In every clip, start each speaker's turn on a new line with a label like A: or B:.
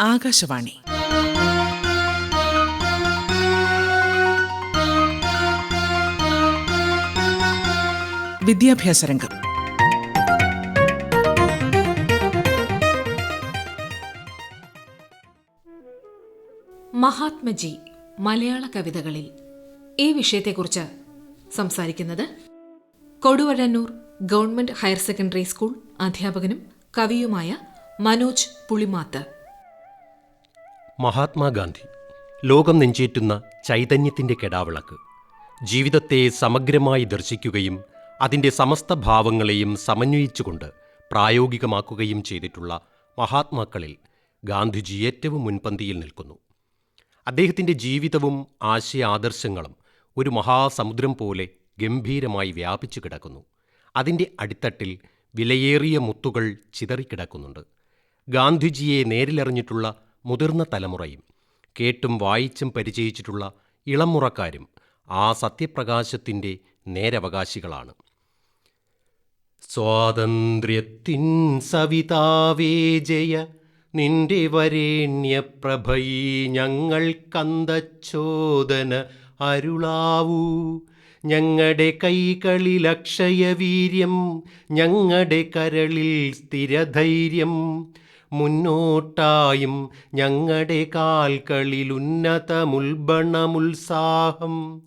A: ആകാശവാണി. വിദ്യാഭ്യാസ രംഗം.
B: മഹാത്മജി മലയാള കവിതകളിൽ ഈ വിഷയത്തെക്കുറിച്ച് സംസാരിക്കുന്നത് Koduvazhannoor government higher secondary school അധ്യാപകനും കവിയുമായ മനോജ് പുളിമാത്ത്.
C: മഹാത്മാഗാന്ധി. ലോകം നെഞ്ചേറ്റുന്ന ചൈതന്യത്തിന്റെ കെടാവിളക്ക്. ജീവിതത്തെ സമഗ്രമായി ദർശിക്കുകയും അതിന്റെ സമസ്ത ഭാവങ്ങളെയും സമന്വയിച്ചുകൊണ്ട് പ്രായോഗികമാക്കുകയും ചെയ്തിട്ടുള്ള മഹാത്മാക്കളിൽ ഗാന്ധിജി ഏറ്റവും മുൻപന്തിയിൽ നിൽക്കുന്നു. അദ്ദേഹത്തിന്റെ ജീവിതവും ആശയ ആദർശങ്ങളും ഒരു മഹാസമുദ്രം പോലെ ഗംഭീരമായി വ്യാപിച്ചു കിടക്കുന്നു. അതിന്റെ അടിത്തട്ടിൽ വിലയേറിയ മുത്തുകൾ ചിതറിക്കിടക്കുന്നുണ്ട്. ഗാന്ധിജിയെ നേരിലറിഞ്ഞിട്ടുള്ള മുതിർന്ന തലമുറയും കേട്ടും വായിച്ചും പരിചയിച്ചിട്ടുള്ള ഇളമുറക്കാരും ആ സത്യപ്രകാശത്തിന്റെ നേരവകാശികളാണ്. സ്വാതന്ത്ര്യത്തിൻ സവിതാവേ ജയ നിന്റെ വരേണ്യപ്രഭയി ഞങ്ങൾ കന്തച്ചോദന അരുളാവൂ. ഞങ്ങളുടെ കൈകളിൽ അക്ഷയവീര്യം ഞങ്ങളുടെ കരളിൽ സ്ഥിരധൈര്യം. മുന്നോട്ടായും ഞങ്ങളുടെ കാൽകളിൽ ഉന്നതമുൽബണമുത്സാഹം.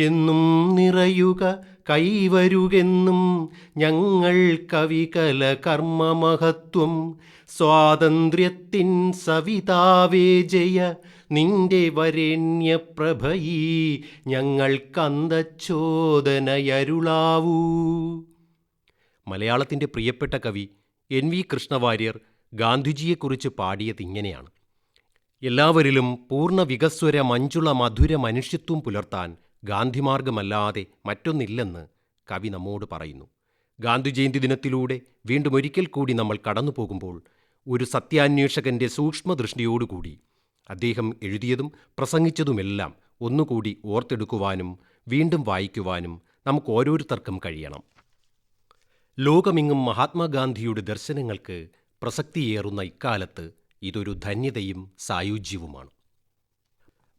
C: എന്നും നിറയുക കൈവരുകെന്നും ഞങ്ങൾ കവികല കർമ്മമഹത്വം സ്വാതന്ത്ര്യത്തിൻ സവിതാവേ ജയ നിന്റെ വരേണ്യപ്രഭയി ഞങ്ങൾക്കന്തച്ചോദനയരുളാവൂ മലയാളത്തിന്റെ പ്രിയപ്പെട്ട കവി എൻ വി കൃഷ്ണവാര്യർ ഗാന്ധിജിയെക്കുറിച്ച് പാടിയത് ഇങ്ങനെയാണ്. എല്ലാവരിലും പൂർണ വികസ്വര മഞ്ജുള മധുര മനുഷ്യത്വം പുലർത്താൻ ഗാന്ധിമാർഗമല്ലാതെ മറ്റൊന്നില്ലെന്ന് കവി നമ്മോട് പറയുന്നു. ഗാന്ധി ജയന്തി ദിനത്തിലൂടെ വീണ്ടും ഒരിക്കൽ കൂടി നമ്മൾ കടന്നു പോകുമ്പോൾ ഒരു സത്യാന്വേഷകന്റെ സൂക്ഷ്മദൃഷ്ടിയോടുകൂടി അദ്ദേഹം എഴുതിയതും പ്രസംഗിച്ചതുമെല്ലാം ഒന്നുകൂടി ഓർത്തെടുക്കുവാനും വീണ്ടും വായിക്കുവാനും നമുക്ക് ഓരോരുത്തർക്കും കഴിയണം. ലോകമെങ്ങും മഹാത്മാഗാന്ധിയുടെ ദർശനങ്ങൾക്ക് പ്രസക്തിയേറുന്ന ഇക്കാലത്ത് ഇതൊരു ധന്യതയും സായുജ്യവുമാണ്.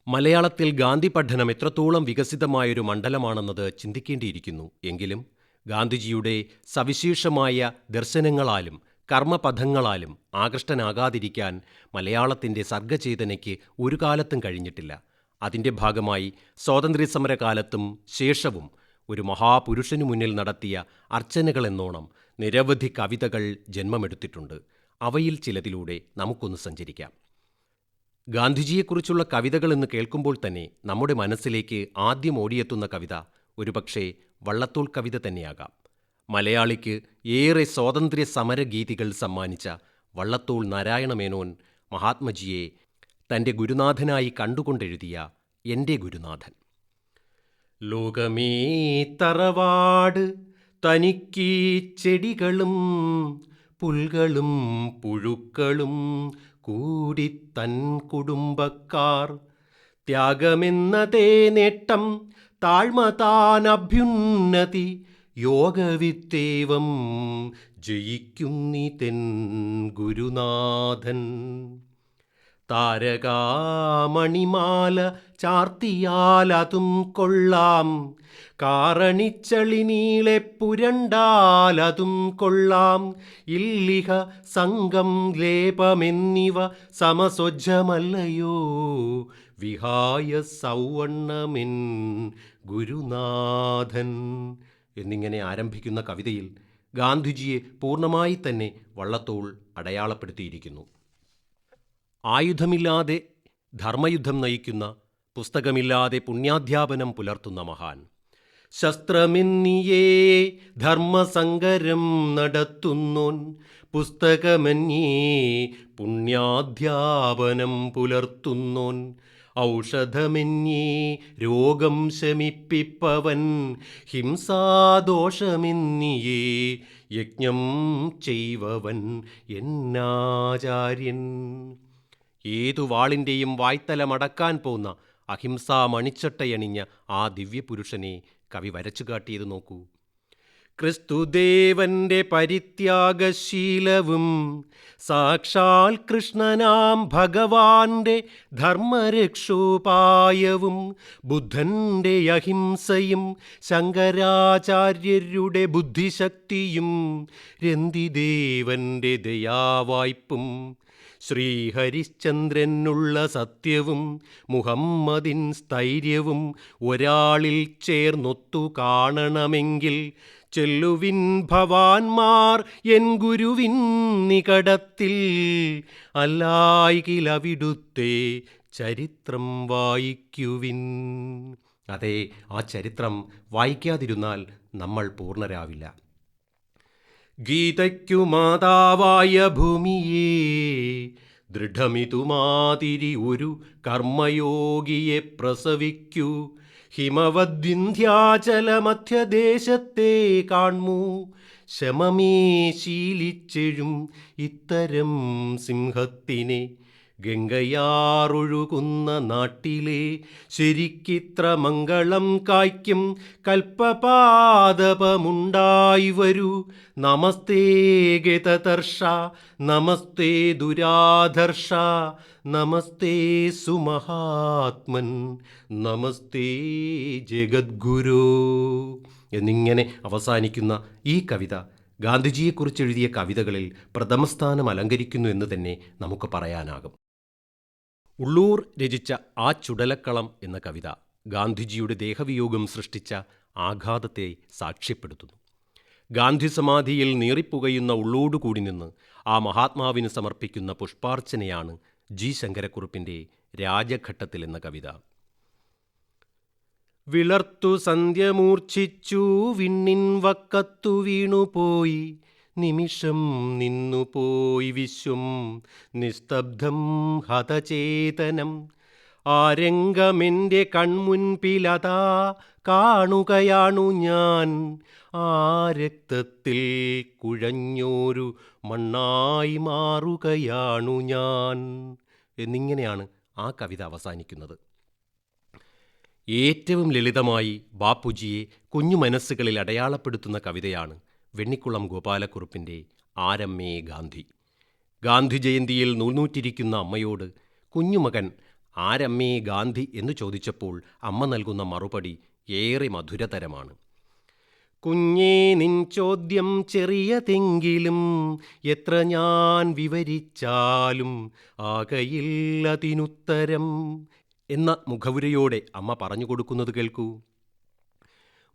C: മലയാളത്തിൽ ഗാന്ധി പഠനം എത്രത്തോളം വികസിതമായൊരു മണ്ഡലമാണെന്നത് ചിന്തിക്കേണ്ടിയിരിക്കുന്നു. എങ്കിലും ഗാന്ധിജിയുടെ സവിശേഷമായ ദർശനങ്ങളാലും കർമ്മപഥങ്ങളാലും ആകൃഷ്ടനാകാതിരിക്കാൻ മലയാളത്തിന്റെ സർഗചേതനയ്ക്ക് ഒരു കാലത്തും കഴിഞ്ഞിട്ടില്ല. അതിന്റെ ഭാഗമായി സ്വാതന്ത്ര്യസമരകാലത്തും ശേഷവും ഒരു മഹാപുരുഷനു മുന്നിൽ നടത്തിയ അർച്ചനകളെന്നോണം നിരവധി കവിതകൾ ജന്മമെടുത്തിട്ടുണ്ട്. അവയിൽ ചിലതിലൂടെ നമുക്കൊന്ന് സഞ്ചരിക്കാം. ഗാന്ധിജിയെക്കുറിച്ചുള്ള കവിതകൾ എന്ന് കേൾക്കുമ്പോൾ തന്നെ നമ്മുടെ മനസ്സിലേക്ക് ആദ്യം ഓടിയെത്തുന്ന കവിത ഒരുപക്ഷെ വള്ളത്തോൾ കവിത തന്നെയാകാം. മലയാളിക്ക് ഏറെ സ്വാതന്ത്ര്യ സമരഗീതികൾ സമ്മാനിച്ച വള്ളത്തോൾ നാരായണമേനോൻ മഹാത്മജിയെ തന്റെ ഗുരുനാഥനായി കണ്ടുകൊണ്ടെഴുതിയ എന്റെ ഗുരുനാഥൻ. ലോകമേ തറവാട് തനിക്കീ ചെടികളും പുൽകളും പുഴുക്കളും കൂടി തൻ കുടുംബക്കാർ. ത്യാഗമെന്നതേ നേട്ടം താഴ്മ താൻ അഭ്യുന്നതി യോഗവിത്തേവം ജയിക്കുന്നി തെൻ ഗുരുനാഥൻ. താരകാമണിമാല ചാർത്തിയാലതും കൊള്ളാം. കാറണിച്ചളി പുരണ്ടാൽ അതും കൊള്ളാം. ഇല്ലിഹ സംഘം ലേപമെന്നിവ സമസ്വജ്ജമല്ലയോ വിഹായ സൗവണ്ണമെൻ ഗുരുനാഥൻ. എന്നിങ്ങനെ ആരംഭിക്കുന്ന കവിതയിൽ ഗാന്ധിജിയെ പൂർണമായി തന്നെ വള്ളത്തോൾ അടയാളപ്പെടുത്തിയിരിക്കുന്നു. ആയുധമില്ലാതെ ധർമ്മയുദ്ധം നയിക്കുന്ന പുസ്തകമില്ലാതെ പുണ്യാധ്യാപനം പുലർത്തുന്ന മഹാൻ. ശസ്ത്രമെന്നിയേ ധർമ്മസങ്കരം നടത്തുന്നോൻ പുസ്തകമെന്നിയേ പുണ്യാധ്യാപനം പുലർത്തുന്നോൻ ഔഷധമെന്നേ രോഗം ശമിപ്പിപ്പവൻ ഹിംസാദോഷമെന്നിയേ യജ്ഞം ചെയ്വവൻ എന്നാചാര്യൻ. ഏതു വാളിന്റെയും വായ്ത്തലമടക്കാൻ പോന്ന അഹിംസാ മണിച്ചട്ടയണിഞ്ഞ ആ ദിവ്യപുരുഷനെ കവി വരച്ചു കാട്ടിയത് നോക്കൂ. ക്രിസ്തുദേവന്റെ പരിത്യാഗശീലവും സാക്ഷാൽ കൃഷ്ണനാം ഭഗവാന്റെ ധർമ്മരക്ഷോപായവും ബുദ്ധന്റെ അഹിംസയും ശങ്കരാചാര്യരുടെ ബുദ്ധിശക്തിയും രന്തിദേവന്റെ ദയാവായ്പും ശ്രീഹരിശ്ചന്ദ്രനുള്ള സത്യവും മുഹമ്മദിൻ സ്ഥൈര്യവും ഒരാളിൽ ചേർന്നൊത്തു കാണണമെങ്കിൽ ചെല്ലുവിൻ ഭവാൻമാർ എൻ ഗുരുവിൻ നികടത്തിൽ. അല്ലായികിലവിടുത്തെ ചരിത്രം വായിക്കുവിൻ. അതെ ആ ചരിത്രം വായിക്കാതിരുന്നാൽ നമ്മൾ പൂർണരാവില്ല. ഗീതയ്ക്കു മാതാവായ ഭൂമിയേ ദൃഢമിതുമാതിരി ഒരു കർമ്മയോഗിയെ പ്രസവിക്കൂ. ഹിമവദ്വിന്ധ്യാചല മധ്യദേശത്തെ കാൺമൂ. ശമമേ ശീലിച്ചെഴും ഇത്തരം സിംഹത്തിനെ. ഗംഗയാറൊഴുകുന്ന നാട്ടിലെ ശരിക്കിത്ര മംഗളം കായ്ക്കും കൽപ്പപാദപമുണ്ടായി വരൂ. നമസ്തേ ഗതദർഷ നമസ്തേ ദുരാധർഷ നമസ്തേ സുമഹാത്മൻ നമസ്തേ ജഗദ്ഗുരു. എന്നിങ്ങനെ അവസാനിക്കുന്ന ഈ കവിത ഗാന്ധിജിയെക്കുറിച്ച് എഴുതിയ കവിതകളിൽ പ്രഥമസ്ഥാനം അലങ്കരിക്കുന്നു എന്ന് തന്നെ നമുക്ക് പറയാനാകും. ഉള്ളൂർ രചിച്ച ആ ചുടലക്കളം എന്ന കവിത ഗാന്ധിജിയുടെ ദേഹവിയോഗം സൃഷ്ടിച്ച ആഘാതത്തെ സാക്ഷ്യപ്പെടുത്തുന്നു. ഗാന്ധി സമാധിയിൽ നീറിപ്പുകയുന്ന ഉള്ളോടുകൂടി നിന്ന് ആ മഹാത്മാവിന് സമർപ്പിക്കുന്ന പുഷ്പാർച്ചനയാണ് ജി. ശങ്കരക്കുറുപ്പിന്റെ രാജഘട്ടത്തിൽ എന്ന കവിത. വിളർത്തു സന്ധ്യമൂർച്ഛിച്ചു വിണ്ണിൻ വക്കത്തു വീണുപോയി. നിമിഷം നിന്നുപോയി വിശ്വം നിസ്തബ്ധം ഹതചേതനം. ആ രംഗമെന്റെ കൺമുൻപിലതാ കാണുകയാണു ഞാൻ. ആ രക്തത്തിൽ കുഴഞ്ഞോരു മണ്ണായി മാറുകയാണു ഞാൻ. എന്നിങ്ങനെയാണ് ആ കവിത അവസാനിക്കുന്നത്. ഏറ്റവും ലളിതമായി ബാപ്പുജിയെ കുഞ്ഞു മനസ്സുകളിൽ അടയാളപ്പെടുത്തുന്ന കവിതയാണ് വെണ്ണിക്കുളം ഗോപാലക്കുറുപ്പിന്റെ ആരമ്മേ ഗാന്ധി. ഗാന്ധി ജയന്തിയിൽ നൂൽനൂറ്റിരിക്കുന്ന അമ്മയോട് കുഞ്ഞുമകൻ ആരമ്മേ ഗാന്ധി എന്ന് ചോദിച്ചപ്പോൾ അമ്മ നൽകുന്ന മറുപടി ഏറെ മധുരതരമാണ്. കുഞ്ഞേ നിൻ ചോദ്യം ചെറിയതെങ്കിലും എത്ര ഞാൻ വിവരിച്ചാലും ആകയില്ലതിനുത്തരം എന്ന മുഖവുരയോടെ അമ്മ പറഞ്ഞു കൊടുക്കുന്നത് കേൾക്കൂ.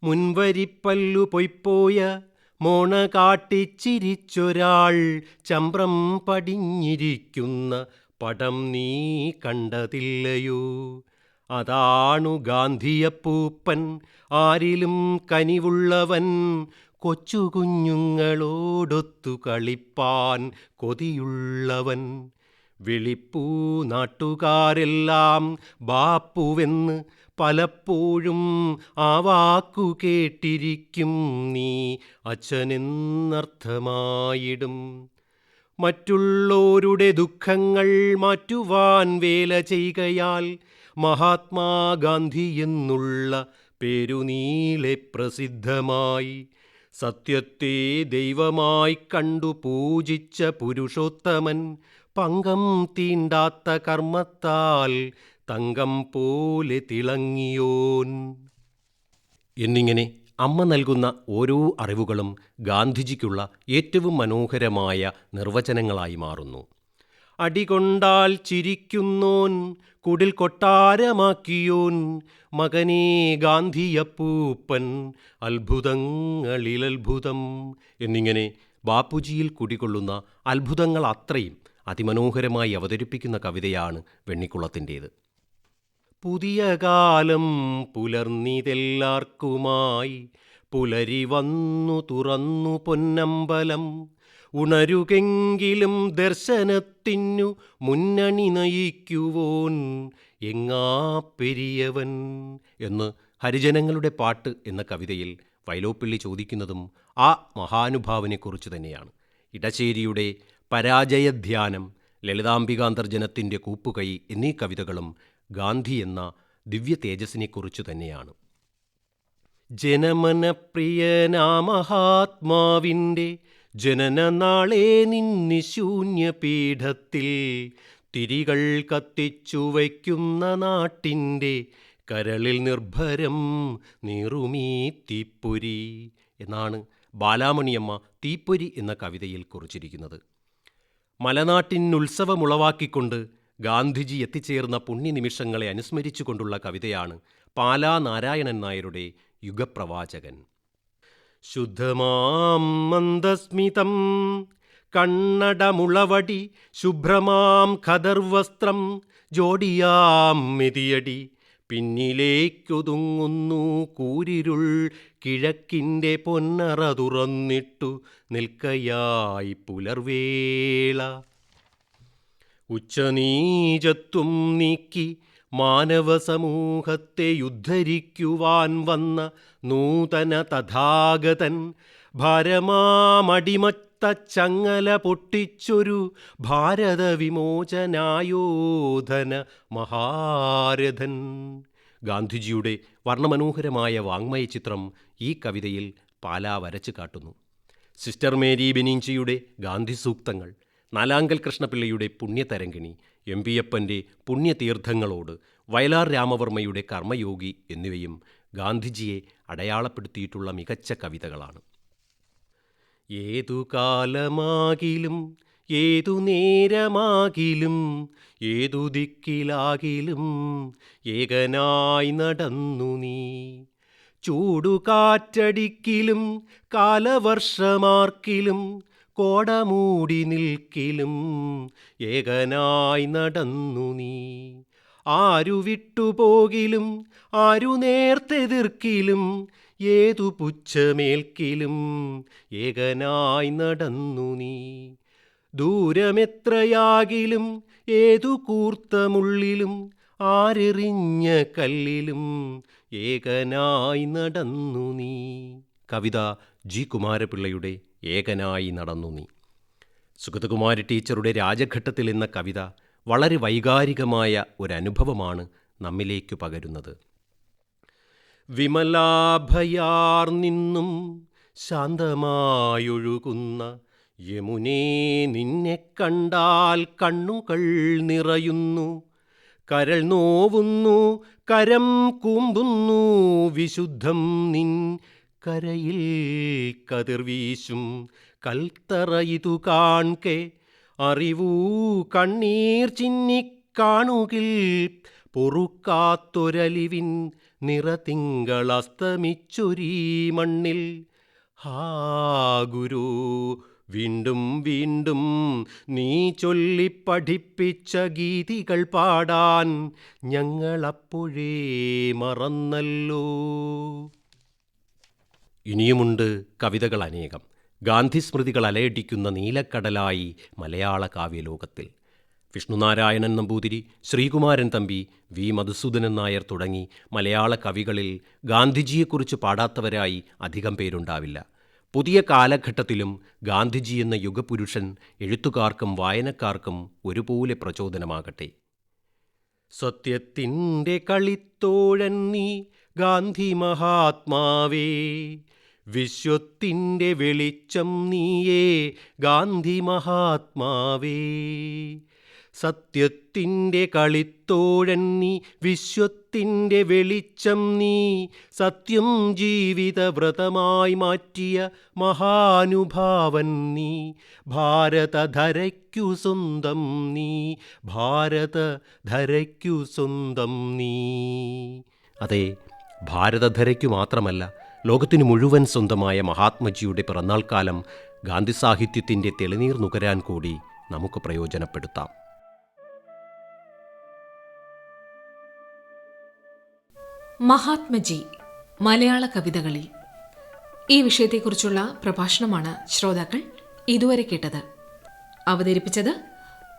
C: മുൻവരിപ്പല്ലു പൊയ്പോയ മോണ കാട്ടിച്ചിരിച്ചൊരാൾ ചമ്പ്രം പടിഞ്ഞിരിക്കുന്ന പടം നീ കണ്ടതില്ലയോ? അതാണു ഗാന്ധിയപ്പൂപ്പൻ. ആരിലും കനിവുള്ളവൻ കൊച്ചുകുഞ്ഞുങ്ങളോടൊത്തു കളിപ്പാൻ കൊതിയുള്ളവൻ. വെളിപ്പൂ നാട്ടുകാരെല്ലാം ബാപ്പുവെന്ന് പലപ്പോഴും ആ വാക്കു കേട്ടിരിക്കും നീ അച്ഛനെന്നർത്ഥമായിടും. മറ്റുള്ളവരുടെ ദുഃഖങ്ങൾ മാറ്റുവാൻ വേല ചെയ്യുകയാൽ മഹാത്മാഗാന്ധി എന്നുള്ള പേരുനീളെ പ്രസിദ്ധമായി. സത്യത്തെ ദൈവമായി കണ്ടു പൂജിച്ച പുരുഷോത്തമൻ പങ്കം തീണ്ടാത്ത കർമ്മത്താൽ തങ്കം പോലെ തിളങ്ങിയോൻ. എന്നിങ്ങനെ അമ്മ നൽകുന്ന ഓരോ അറിവുകളും ഗാന്ധിജിക്കുള്ള ഏറ്റവും മനോഹരമായ നിർവചനങ്ങളായി മാറുന്നു. അടികൊണ്ടാൽ ചിരിക്കുന്നോൻ കുടിൽ കൊട്ടാരമാക്കിയോൻ മകനേ ഗാന്ധിയപ്പൂപ്പൻ അത്ഭുതങ്ങളിലത്ഭുതം എന്നിങ്ങനെ ബാപ്പുജിയിൽ കുടികൊള്ളുന്ന അത്ഭുതങ്ങൾ അത്രയും അതിമനോഹരമായി അവതരിപ്പിക്കുന്ന കവിതയാണ് വെണ്ണിക്കുളത്തിന്റേത്. പുതിയ കാലം പുലർന്നിതെല്ലാർക്കുമായി. പുലരി വന്നു തുറന്നു പൊന്നമ്പലം. ഉണരുകെങ്കിലും ദർശനത്തിനു മുന്നണി നയിക്കുവോൻ എങ്ങാ പെരിയവൻ എന്ന് ഹരിജനങ്ങളുടെ പാട്ട് എന്ന കവിതയിൽ വൈലോപ്പിള്ളി ചോദിക്കുന്നതും ആ മഹാനുഭാവനെക്കുറിച്ച് തന്നെയാണ്. ഇടശ്ശേരിയുടെ പരാജയധ്യാനം ലളിതാംബികാന്തർജനത്തിന്റെ കൂപ്പുകൈ എന്നീ കവിതകളും ഗാന്ധി എന്ന ദിവ്യ തേജസ്സിനെക്കുറിച്ചു തന്നെയാണ് ജനമനപ്രിയനാമഹാത്മാവിന്റെ ജനനനാളേ നിന്നി ശൂന്യപീഠത്തിൽ തിരികൾ കത്തിച്ചു വയ്ക്കുന്ന നാട്ടിന്റെ കരളിൽ നിർഭരം നീറുമീ തീപ്പൊരി എന്നാണ് ബാലാമണിയമ്മ തീപ്പൊരി എന്ന കവിതയിൽ കുറിച്ചിരിക്കുന്നത്. മലനാട്ടിനുത്സവമുളവാക്കിക്കൊണ്ട് ഗാന്ധിജി എത്തിച്ചേർന്ന പുണ്യനിമിഷങ്ങളെ അനുസ്മരിച്ചുകൊണ്ടുള്ള കവിതയാണ് പാലാ നാരായണൻ നായരുടെ യുഗപ്രവാചകൻ. ശുദ്ധമാം മന്ദസ്മിതം കണ്ണടമുളവടി ശുഭ്രമാം ഖദർവസ്ത്രം ജോഡിയാം മിതിയടി പിന്നിലേക്കൊതുങ്ങുന്നു കൂരിരുൾ കിഴക്കിന്റെ പൊന്നറ തുറന്നിട്ടു നിൽക്കയായി പുലർവേള. ഉച്ചനീചത്വം നീക്കി മാനവ സമൂഹത്തെ ഉദ്ധരിക്കുവാൻ വന്ന നൂതന തഥാഗതൻ ഭരമാമടിമത്ത ചങ്ങല പൊട്ടിച്ചൊരു ഭാരത വിമോചനായോധന മഹാരഥൻ. ഗാന്ധിജിയുടെ വർണമനോഹരമായ വാങ്മയ ചിത്രം ഈ കവിതയിൽ പാലാ വരച്ചു കാട്ടുന്നു. സിസ്റ്റർ മേരി ബെനീഞ്ചിയുടെ ഗാന്ധി സൂക്തങ്ങൾ നാലാങ്കൽ കൃഷ്ണപിള്ളയുടെ പുണ്യതരംഗിണി എം പി അപ്പന്റെ പുണ്യതീർത്ഥങ്ങളോട് വയലാർ രാമവർമ്മയുടെ കർമ്മയോഗി എന്നിവയും ഗാന്ധിജിയെ അടയാളപ്പെടുത്തിയിട്ടുള്ള മികച്ച കവിതകളാണ്. ഏതു കാലമാകിലും ഏതു നേരമാകിലും ഏതു ദിക്കിലാകിലും ഏകനായി നടന്നു നീ. ചൂടുകാറ്റടിക്കിലും കാലവർഷമാർക്കിലും കോടമൂടി നിൽക്കിലും ഏകനായി നടന്നു നീ. ആരു വിട്ടുപോകിലും ആരു നേർത്തെതിർക്കിലും ഏതു പുച്ഛമേൽക്കിലും ഏകനായി നടന്നു നീ. ദൂരമെത്രയാകിലും ഏതു കൂർത്തമുള്ളിലും ആരെറിഞ്ഞ കല്ലിലും ഏകനായി നടന്നു നീ. കവിത ജി കുമാരപിള്ളയുടെ ഏകനായി നടന്നു നീ. സുഗതകുമാരി ടീച്ചറുടെ രാജഘട്ടത്തിൽ എന്ന കവിത വളരെ വൈകാരികമായ ഒരനുഭവമാണ് നമ്മിലേക്ക് പകരുന്നത്. വിമലാഭയാർ നിന്നും ശാന്തമായൊഴുകുന്ന യമുനേ നിന്നെ കണ്ടാൽ കണ്ണുകൾ നിറയുന്നു കരൾ നോവുന്നു കരം കൂമ്പുന്നു വിശുദ്ധം നിൻ കരയിൽ കതിർവീശും കൽത്തറയിതു കാൺകെ അറിവൂ കണ്ണീർ ചിന്നിക്കാണുകിൽ പൊറുക്കാത്തൊരലിവിൻ നിറതിങ്കളസ്തമിച്ചൊരീ മണ്ണിൽ. ഹാ ഗുരു വീണ്ടും വീണ്ടും നീ ചൊല്ലിപ്പഠിപ്പിച്ച ഗീതികൾ പാടാൻ ഞങ്ങളപ്പോഴേ മറന്നല്ലോ. ഇനിയുമുണ്ട് കവിതകൾ അനേകം ഗാന്ധിസ്മൃതികൾ അലയടിക്കുന്ന നീലക്കടലായി മലയാള കാവ്യലോകത്തിൽ വിഷ്ണുനാരായണൻ നമ്പൂതിരി ശ്രീകുമാരൻ തമ്പി വി. മധുസൂദനൻ നായർ തുടങ്ങി മലയാള കവികളിൽ ഗാന്ധിജിയെക്കുറിച്ച് പാടാത്തവരായി അധികം പേരുണ്ടാവില്ല. പുതിയ കാലഘട്ടത്തിലും ഗാന്ധിജി എന്ന യുഗപുരുഷൻ എഴുത്തുകാർക്കും വായനക്കാർക്കും ഒരുപോലെ പ്രചോദനമാകട്ടെ. സത്യത്തിന്റെ കളിത്തോഴൻ നീ ഗാന്ധി മഹാത്മാവേ. വിശ്വത്തിന്റെ വെളിച്ചം നീയേ ഗാന്ധി മഹാത്മാവേ. സത്യത്തിന്റെ കളിത്തോഴൻ നീ വിശ്വത്തിന്റെ വെളിച്ചം നീ സത്യം ജീവിതവ്രതമായി മാറ്റിയ മഹാനുഭാവൻ നീ. ഭാരതധരയ്ക്കു സ്വന്തം നീ ഭാരതധരയ്ക്കു സ്വന്തം നീ. അതെ ഭാരതധരയ്ക്കു മാത്രമല്ല ലോകത്തിനു മുഴുവൻ സ്വന്തമായ മഹാത്മജിയുടെ പിറന്നാൾ കാലം ഗാന്ധി സാഹിത്യത്തിന്റെ തെളിനീർ നുകരാൻ കൂടി നമുക്ക് പ്രയോജനപ്പെടുത്താം.
B: മഹാത്മജി മലയാള കവിതകളിൽ. ഈ വിഷയത്തെക്കുറിച്ചുള്ള പ്രഭാഷണമാണ് ശ്രോതാക്കൾ ഇതുവരെ കേട്ടത്. അവതരിപ്പിച്ചത്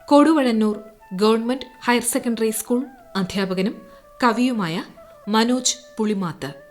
B: Koduvazhannoor government higher secondary school അധ്യാപകനും കവിയുമായ മനോജ് പുളിമാത്ത്.